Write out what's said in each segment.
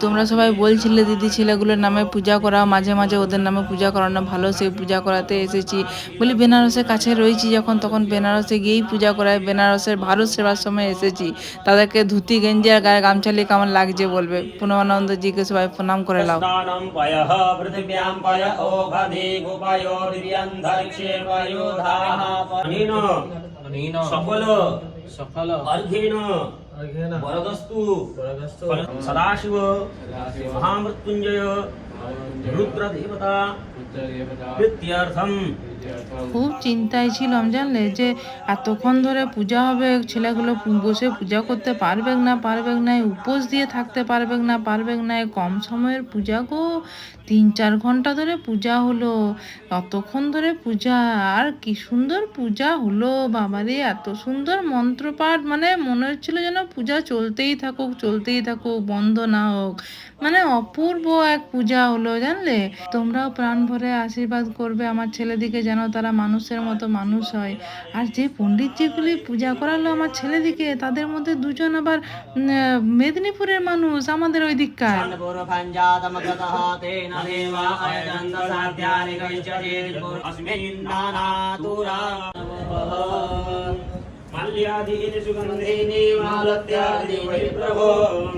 তোমরা সবাই বলছিলে দিদি ছেলেগুলোর নামে পূজা করাও মাঝে মাঝে ওদের নামে পূজা করানো ভালো সেই পূজা করাতে এসেছি। বলি বেনারসের কাছে রয়েছি যখন তখন বেনারসে গিয়েই পূজা করায় বেনারসের ভারত সেবার সময় এসেছি। তাদেরকে ধুতি গেঞ্জি আর গায়ে গামছা কেমন লাগছে বলবে। পুনমানন্দজিকে সবাই প্রণাম করে লাও সকল। সকল। অর্ঘিন पय ओघधि गोपयो दिव्यन्तरिक्षे पयोधाः अनेन अनेन सकल सकल अर्घेन अर्घेन वरदस्तु वरदस्तु सदाशिव महामृत्युञ्जय रुद्रदेवता प्रीत्यर्थम् খুব চিন্তায় ছিলাম জানলে যে এতক্ষণ ধরে পূজা হবে ছেলেগুলো পু- বসে পূজা করতে পারবে না পারবে না উপোস দিয়ে থাকতে পারবে না পারবে না কম সময়ের পূজা গো তিন চার ঘণ্টা ধরে পূজা হলো অতক্ষণ ধরে পূজা, আর কি সুন্দর পূজা হলো বাবারে, এত সুন্দর মন্ত্রপাঠ মানে মনে হচ্ছিল যেন পূজা চলতেই থাকুক চলতেই থাকুক, বন্ধ না হোক মানে অপূর্ব এক পূজা হলো, জানলে? তোমরাও প্রাণ ভরে আশীর্বাদ করবে আমার ছেলেদিকে যেন তারা মানুষের মতো মানুষ হয়। আর যে পণ্ডিতজিগুলি পূজা করালো আমার ছেলেদিকে, তাদের মধ্যে দুজন আবার মেদিনীপুরের মানুষ, আমাদের ওই দিককার पूर्वपञ्चातमगतः तेन देवा अयजन्तसाध्यानि कञ्चरेत् नानातुरा। मल्यादीनि सुगन्धीनि मालत्यादि वै प्रभो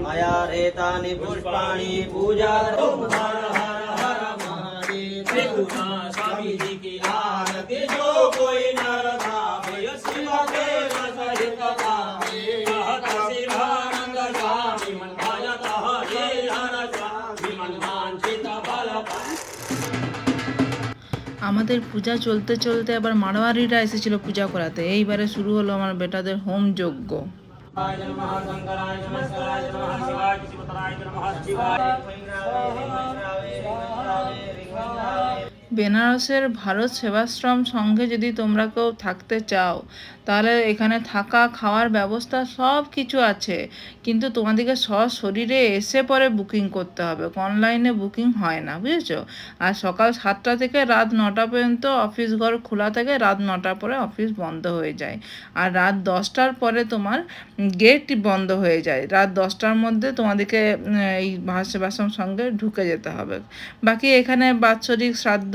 मया रेतानि पुष्पाणि पूजा हर हर हर महादेव स्वामी जी की आरती जो कोई नर धावे शिव के सहित भावे আমাদের পূজা চলতে চলতে আবার মারোয়ারিরা এসেছিল পূজা করাতে। এইবারে শুরু হলো আমার বেটাদের হোম যজ্ঞ। শিবায়। বেনারসের ভারত সেবাশ্রম সঙ্গে যদি তোমরা কেউ থাকতে চাও, তাহলে এখানে থাকা, খাওয়ার ব্যবস্থা সব কিছু আছে। কিন্তু তোমাদেরকে সশরীরে এসে পরে বুকিং করতে হবে। অনলাইনে বুকিং হয় না, বুঝেছ? আর সকাল সাতটা থেকে রাত নটা পর্যন্ত অফিস ঘর খোলা থাকে, রাত নটার পরে অফিস বন্ধ হয়ে যায়। আর রাত দশটার পরে তোমার গেট বন্ধ হয়ে যায়। রাত দশটার মধ্যে তোমাদেরকে এই সেবাশ্রম সঙ্গে ঢুকে যেতে হবে। বাকি এখানে বাৎসরিক শ্রাদ্ধ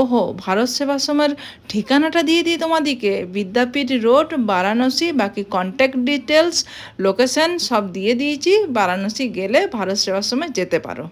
ওহো, ভারত সেবাশ্রমের ঠিকানাটা দিয়ে দিই তোমাদিকে। বিদ্যাপীঠ রোড, বারাণসী, বাকি কন্ট্যাক্ট ডিটেলস লোকেশন সব দিয়ে দিয়েছি। বারাণসী গেলে ভারত সেবাশ্রমে যেতে পারো।